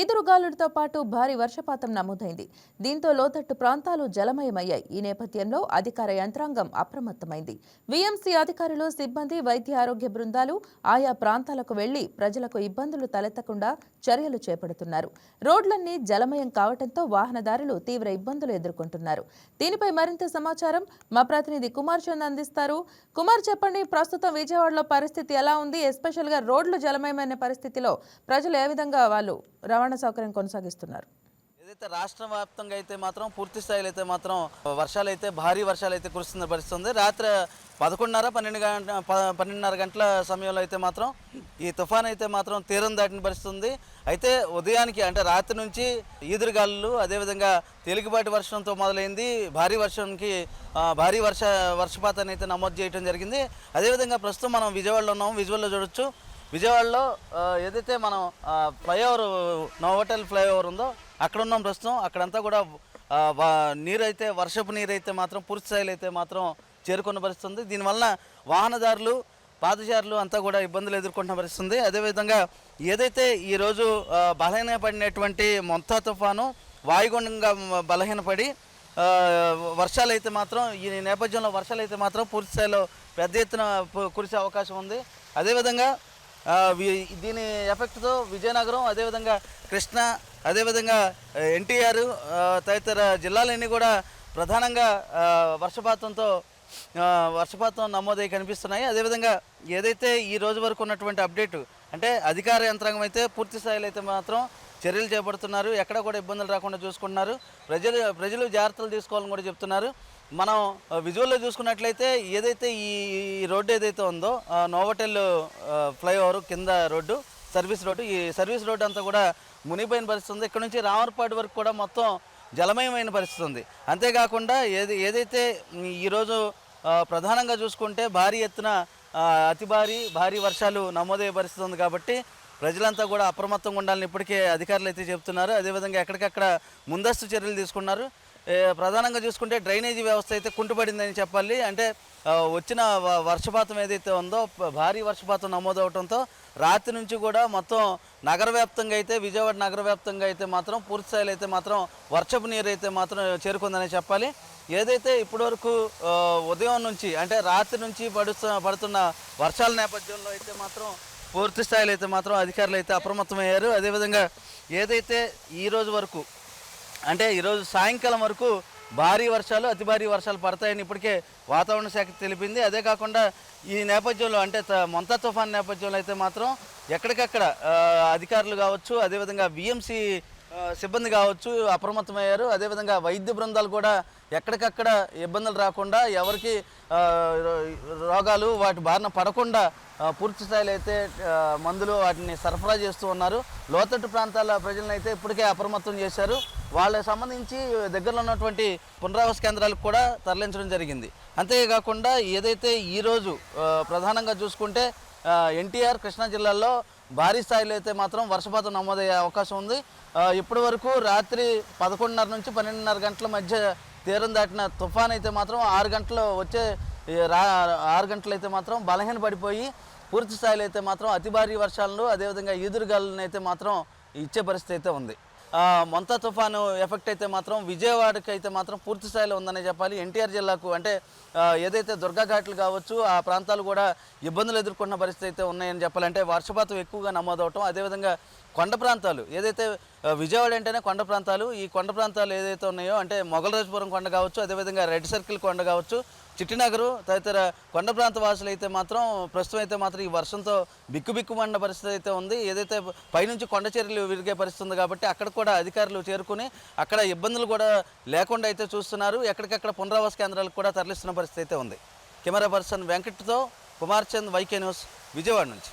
Федоров ఈదురుగాలులతో పాటు భారీ వర్షపాతం నమోదైంది. దీంతో లోతట్టు ప్రాంతాలు జలమయమయ్యాయి. ఈ నేపథ్యంలో అధికార యంత్రాంగం అప్రమత్తమైంది. వీఎంసీ అధికారులు సిబ్బంది వైద్య ఆరోగ్య బృందాలు ఆయా ప్రాంతాలకు వెళ్ళి ప్రజలకు ఇబ్బందులు తలెత్తకుండా చర్యలు చేపడుతున్నారు. రోడ్లన్నీ జలమయం కావడంతో వాహనదారులు తీవ్ర ఇబ్బందులు ఎదుర్కొంటున్నారు. దీనిపై మరింత సమాచారం మా ప్రతినిధి కుమార్ చంద్ అందిస్తారు. కుమార్ చెప్పండి ప్రస్తుతం విజయవాడలో పరిస్థితి ఎలా ఉంది? ఎస్పెషల్గా రోడ్లు జలమయమైన పరిస్థితిలో ప్రజలు ఏ విధంగా వాళ్ళు రవాణా సౌకర్యం కొనసాగిస్తున్నారు. ఏదైతే రాష్ట్ర వ్యాప్తంగా అయితే మాత్రం పూర్తి స్థాయిలో అయితే మాత్రం వర్షాలు అయితే భారీ వర్షాలు అయితే కురుస్తున్న పరిస్థితుంది. రాత్రి పదకొండున్నర పన్నెండు గంట పన్నెండున్నర గంటల సమయంలో అయితే మాత్రం ఈ తుఫాన్ అయితే మాత్రం తీరం దాటిన పరిస్థితుంది. అయితే ఉదయానికి అంటే రాత్రి నుంచి ఈదురుగాలు అదేవిధంగా తేలికపాటి వర్షంతో మొదలైంది. భారీ వర్షానికి భారీ వర్ష వర్షపాతాన్ని అయితే నమోదు చేయడం జరిగింది. అదేవిధంగా ప్రస్తుతం మనం విజయవాడలో ఉన్నాం. విజువల్లో చూడొచ్చు. విజయవాడలో ఏదైతే మనం ఫ్లైఓవర్ నోవోటల్ ఫ్లైఓవర్ ఉందో అక్కడ ఉన్నాం ప్రస్తుతం. అక్కడంతా కూడా నీరైతే వర్షపు నీరైతే మాత్రం పూర్తి స్థాయిలో అయితే మాత్రం చేరుకున్న పరిస్థితి ఉంది దీనివల్ల వాహనదారులు పాదచారులు అంతా కూడా ఇబ్బందులు ఎదుర్కొంటున్న పరిస్థితి ఉంది అదేవిధంగా ఏదైతే ఈరోజు ఆ, బలహీనపడినటువంటి మొంతా తుఫాను వాయుగుండంగా బలహీనపడి వర్షాలు అయితే మాత్రం ఈ నేపథ్యంలో వర్షాలు అయితే మాత్రం పూర్తి స్థాయిలో పెద్ద ఎత్తున కురిసే అవకాశం ఉంది. అదేవిధంగా దీని ఎఫెక్ట్తో విజయనగరం అదేవిధంగా కృష్ణా అదేవిధంగా ఎన్టీఆర్ తదితర జిల్లాలన్నీ కూడా ప్రధానంగా వర్షపాతంతో వర్షపాతం నమోదై కనిపిస్తున్నాయి. అదేవిధంగా ఏదైతే ఈ రోజు వరకు ఉన్నటువంటి అప్డేటు అంటే అధికార యంత్రాంగం అయితే పూర్తి స్థాయిలో అయితే మాత్రం చర్యలు చేపడుతున్నారు. ఎక్కడ కూడా ఇబ్బందులు రాకుండా చూసుకుంటున్నారు. ప్రజలు ప్రజలు జాగ్రత్తలు తీసుకోవాలని కూడా చెప్తున్నారు. మనం విజువల్లో చూసుకున్నట్లయితే ఏదైతే ఈ ఈ రోడ్డు ఏదైతే ఉందో నోవటెల్ ఫ్లైఓవర్ కింద రోడ్డు సర్వీస్ రోడ్డు ఈ సర్వీస్ రోడ్డు అంతా కూడా మునిగిపోయిన పరిస్థితి ఉంది. ఇక్కడ నుంచి రామర్పాడు వరకు కూడా మొత్తం జలమయమైన పరిస్థితి ఉంది. అంతేకాకుండా ఏది ఏదైతే ఈరోజు ప్రధానంగా చూసుకుంటే భారీ ఎత్తున అతి భారీ భారీ వర్షాలు నమోదయ్యే పరిస్థితి ఉంది కాబట్టి ప్రజలంతా కూడా అప్రమత్తంగా ఉండాలని ఇప్పటికే అధికారులు అయితే చెప్తున్నారు అదేవిధంగా ఎక్కడికక్కడ ముందస్తు చర్యలు తీసుకున్నారు. ప్రధానంగా చూసుకుంటే డ్రైనేజీ వ్యవస్థ అయితే కుంటుపడిందని చెప్పాలి. అంటే వచ్చిన వర్షపాతం ఏదైతే ఉందో భారీ వర్షపాతం నమోదవడంతో రాత్రి నుంచి కూడా మొత్తం నగర వ్యాప్తంగా అయితే విజయవాడ నగర వ్యాప్తంగా అయితే మాత్రం పూర్తిస్థాయిలో అయితే మాత్రం వర్షపు నీరు అయితే మాత్రం చేరుకుందని చెప్పాలి. ఏదైతే ఇప్పటివరకు ఉదయం నుంచి అంటే రాత్రి నుంచి పడుతున్న పడుతున్న వర్షాల నేపథ్యంలో అయితే మాత్రం పూర్తి స్థాయిలో అయితే మాత్రం అధికారులు అయితే అప్రమత్తమయ్యారు. అదేవిధంగా ఏదైతే ఈ రోజు వరకు అంటే ఈరోజు సాయంకాలం వరకు భారీ వర్షాలు అతి భారీ వర్షాలు పడతాయని ఇప్పటికే వాతావరణ శాఖ తెలిపింది. అదే కాకుండా ఈ నేపథ్యంలో అంటే త- తుఫాన్ నేపథ్యంలో అయితే మాత్రం ఎక్కడికక్కడ అధికారులు కావచ్చు అదేవిధంగా బిఎంసి సిబ్బంది కావచ్చు అప్రమత్తమయ్యారు. అదేవిధంగా వైద్య బృందాలు కూడా ఎక్కడికక్కడ ఇబ్బందులు రాకుండా ఎవరికి రోగాలు వాటి బారిన పడకుండా పూర్తి స్థాయిలో అయితే మందులు వాటిని సరఫరా చేస్తూ ఉన్నారు. లోతట్టు ప్రాంతాల ప్రజలను అయితే ఇప్పటికే అప్రమత్తం చేశారు. వాళ్ళకి సంబంధించి దగ్గరలో ఉన్నటువంటి పునరావాస కేంద్రాలకు కూడా తరలించడం జరిగింది. అంతేకాకుండా ఏదైతే ఈరోజు ప్రధానంగా చూసుకుంటే ఎన్టీఆర్ కృష్ణా జిల్లాలో భారీ స్థాయిలో అయితే మాత్రం వర్షపాతం నమోదయ్యే అవకాశం ఉంది. ఇప్పటి వరకు రాత్రి పదకొండున్నర నుంచి పన్నెండున్నర గంటల మధ్య తీరం దాటిన తుఫాన్ అయితే మాత్రం ఆరు గంటలు వచ్చే రా ఆరు గంటలు అయితే మాత్రం బలహీన పడిపోయి పూర్తి స్థాయిలో అయితే మాత్రం అతి భారీ వర్షాలను అదేవిధంగా ఈదురుగాలను అయితే మాత్రం ఇచ్చే పరిస్థితి అయితే ఉంది. మొంతా తుఫాను ఎఫెక్ట్ అయితే మాత్రం విజయవాడకి అయితే మాత్రం పూర్తి స్థాయిలో ఉందనే చెప్పాలి. ఎన్టీఆర్ జిల్లాకు అంటే ఏదైతే దుర్గా ఘాట్లు కావచ్చు ఆ ప్రాంతాలు కూడా ఇబ్బందులు ఎదుర్కొన్న పరిస్థితి అయితే ఉన్నాయని చెప్పాలంటే వర్షపాతం ఎక్కువగా నమోదవటం అదేవిధంగా కొండ ప్రాంతాలు ఏదైతే విజయవాడ అంటేనే కొండ ప్రాంతాలు. ఈ కొండ ప్రాంతాలు ఏదైతే ఉన్నాయో అంటే మొగలరాజపురం కొండ కావచ్చు అదేవిధంగా రెడ్ సర్కిల్ కొండ కావచ్చు చిట్టినగరు తదితర కొండ ప్రాంత వాసులు అయితే మాత్రం ప్రస్తుతం అయితే మాత్రం ఈ వర్షంతో బిక్కుబిక్కుమన్న పరిస్థితి అయితే ఉంది. ఏదైతే పైనుంచి కొండ చర్యలు విరిగే పరిస్థితి ఉంది కాబట్టి అక్కడ కూడా అధికారులు చేరుకుని అక్కడ ఇబ్బందులు కూడా లేకుండా అయితే చూస్తున్నారు. ఎక్కడికక్కడ పునరావాస కేంద్రాలకు కూడా తరలిస్తున్న పరిస్థితి అయితే ఉంది. కెమెరా పర్సన్ వెంకట్తో కుమార్ చంద్ వైకే న్యూస్ విజయవాడ నుంచి.